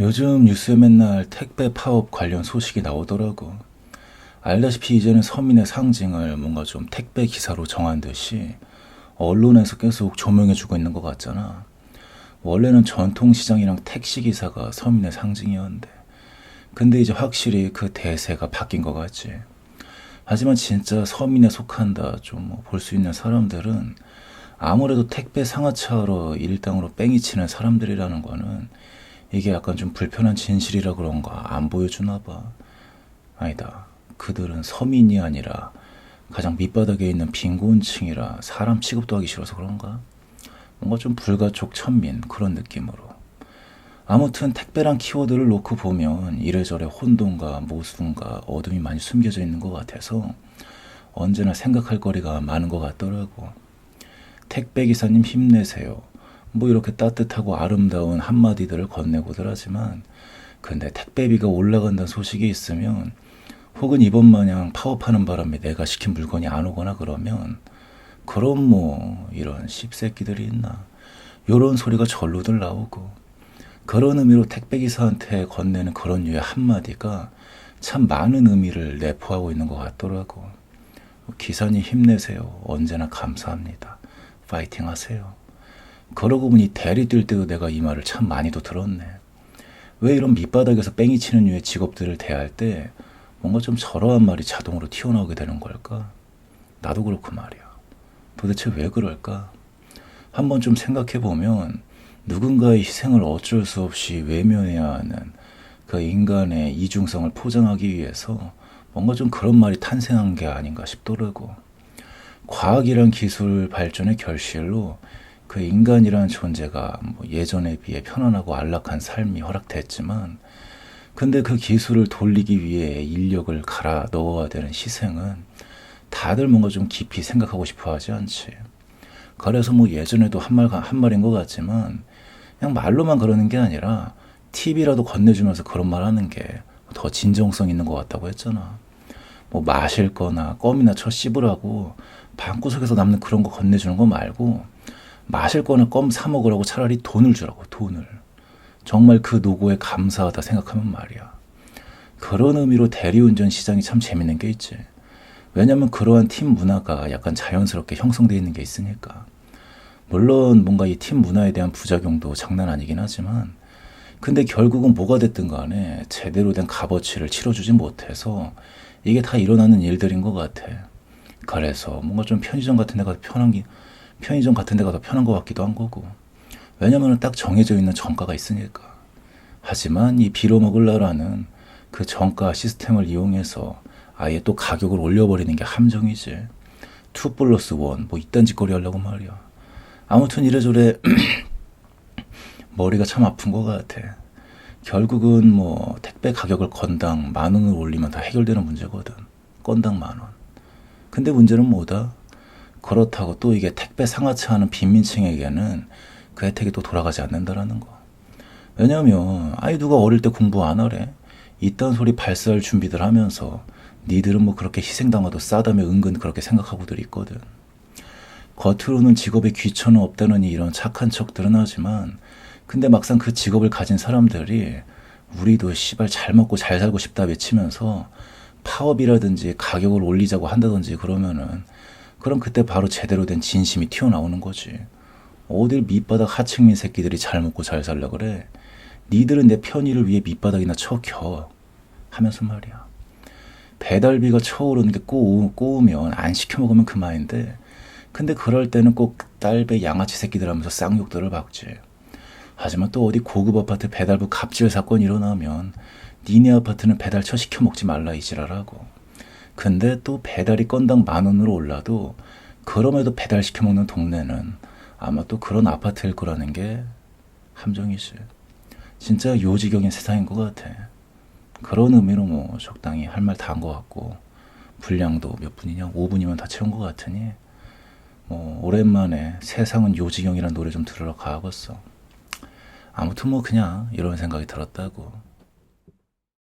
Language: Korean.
요즘 뉴스에 맨날 택배 파업 관련 소식이 나오더라고. 알다시피 이제는 서민의 상징을 뭔가 좀 택배 기사로 정한 듯이 언론에서 계속 조명해주고 있는 것 같잖아. 원래는 전통시장이랑 택시기사가 서민의 상징이었는데. 근데 이제 확실히 그 대세가 바뀐 것 같지. 하지만 진짜 서민에 속한다 좀 볼 수 있는 사람들은 아무래도 택배 상하차로 일당으로 뺑이 치는 사람들이라는 거는 이게 약간 좀 불편한 진실이라 그런가 안 보여주나 봐. 아니다. 그들은 서민이 아니라 가장 밑바닥에 있는 빈곤층이라 사람 취급도 하기 싫어서 그런가? 뭔가 좀 불가촉 천민 그런 느낌으로. 아무튼 택배란 키워드를 놓고 보면 이래저래 혼돈과 모순과 어둠이 많이 숨겨져 있는 것 같아서 언제나 생각할 거리가 많은 것 같더라고. 택배 기사님 힘내세요. 뭐 이렇게 따뜻하고 아름다운 한마디들을 건네고들 하지만 근데 택배비가 올라간다는 소식이 있으면 혹은 이번 마냥 파업하는 바람에 내가 시킨 물건이 안 오거나 그러면 그럼 뭐 이런 씹새끼들이 있나 요런 소리가 절로들 나오고 그런 의미로 택배기사한테 건네는 그런 류의 한마디가 참 많은 의미를 내포하고 있는 것 같더라고. 기사님 힘내세요. 언제나 감사합니다. 파이팅 하세요. 그러고 보니 대리 뛸 때도 내가 이 말을 참 많이도 들었네. 왜 이런 밑바닥에서 뺑이 치는 류의 직업들을 대할 때 뭔가 좀 저러한 말이 자동으로 튀어나오게 되는 걸까? 나도 그렇고 말이야. 도대체 왜 그럴까? 한번 좀 생각해 보면 누군가의 희생을 어쩔 수 없이 외면해야 하는 그 인간의 이중성을 포장하기 위해서 뭔가 좀 그런 말이 탄생한 게 아닌가 싶더라고. 과학이란 기술 발전의 결실로 그 인간이란 존재가 뭐 예전에 비해 편안하고 안락한 삶이 허락됐지만 근데 그 기술을 돌리기 위해 인력을 갈아 넣어야 되는 희생은 다들 뭔가 좀 깊이 생각하고 싶어 하지 않지. 그래서 뭐 예전에도 한 말, 한 말인 것 같지만 그냥 말로만 그러는 게 아니라 팁이라도 건네주면서 그런 말 하는 게 더 진정성 있는 것 같다고 했잖아. 뭐 마실 거나 껌이나 쳐 씹으라고 방구석에서 남는 그런 거 건네주는 거 말고 마실 거나 껌사 먹으라고 차라리 돈을 주라고 돈을. 정말 그 노고에 감사하다 생각하면 말이야. 그런 의미로 대리운전 시장이 참 재밌는 게 있지. 왜냐면 그러한 팀 문화가 약간 자연스럽게 형성되어 있는 게 있으니까. 물론 뭔가 이 팀 문화에 대한 부작용도 장난 아니긴 하지만 근데 결국은 뭐가 됐든 간에 제대로 된 값어치를 치러주지 못해서 이게 다 일어나는 일들인 것 같아. 그래서 뭔가 좀 편의점 같은 데가 편한 게 편의점 같은 데가 더 편한 것 같기도 한 거고. 왜냐면은 딱 정해져 있는 정가가 있으니까. 하지만 이 빌어먹을라라는 그 정가 시스템을 이용해서 아예 또 가격을 올려버리는 게 함정이지. 투 플러스 원, 뭐 이딴 짓거리 하려고 말이야. 아무튼 이래저래 머리가 참 아픈 것 같아. 결국은 뭐 택배 가격을 건당 만 원을 올리면 다 해결되는 문제거든. 건당 만 원. 근데 문제는 뭐다? 그렇다고 또 이게 택배 상하차 하는 빈민층에게는 그 혜택이 또 돌아가지 않는다라는 거. 왜냐면 아이 누가 어릴 때 공부 안 하래? 이딴 소리 발사할 준비들 하면서 니들은 뭐 그렇게 희생당하도 싸다며 은근 그렇게 생각하고들 있거든. 겉으로는 직업에 귀천은 없다느니 이런 착한 척들은 하지만 근데 막상 그 직업을 가진 사람들이 우리도 씨발 잘 먹고 잘 살고 싶다 외치면서 파업이라든지 가격을 올리자고 한다든지 그러면은 그럼 그때 바로 제대로 된 진심이 튀어나오는 거지. 어딜 밑바닥 하층민 새끼들이 잘 먹고 잘 살려 그래. 니들은 내 편의를 위해 밑바닥이나 쳐겨. 하면서 말이야. 배달비가 쳐오르는 게 꼬우, 꼬우면 안 시켜 먹으면 그만인데 근데 그럴 때는 꼭 딸배 양아치 새끼들 하면서 쌍욕들을 박지. 하지만 또 어디 고급 아파트 배달부 갑질 사건 일어나면 니네 아파트는 배달처 시켜 먹지 말라 이지랄하고. 근데 또 배달이 건당 만 원으로 올라도 그럼에도 배달 시켜 먹는 동네는 아마 또 그런 아파트일 거라는 게 함정이지. 진짜 요지경인 세상인 것 같아. 그런 의미로 뭐 적당히 할 말 다 한 것 같고 분량도 몇 분이냐 5분이면 다 채운 것 같으니 뭐 오랜만에 세상은 요지경이란 노래 좀 들으러 가야겠어. 아무튼 뭐 그냥 이런 생각이 들었다고.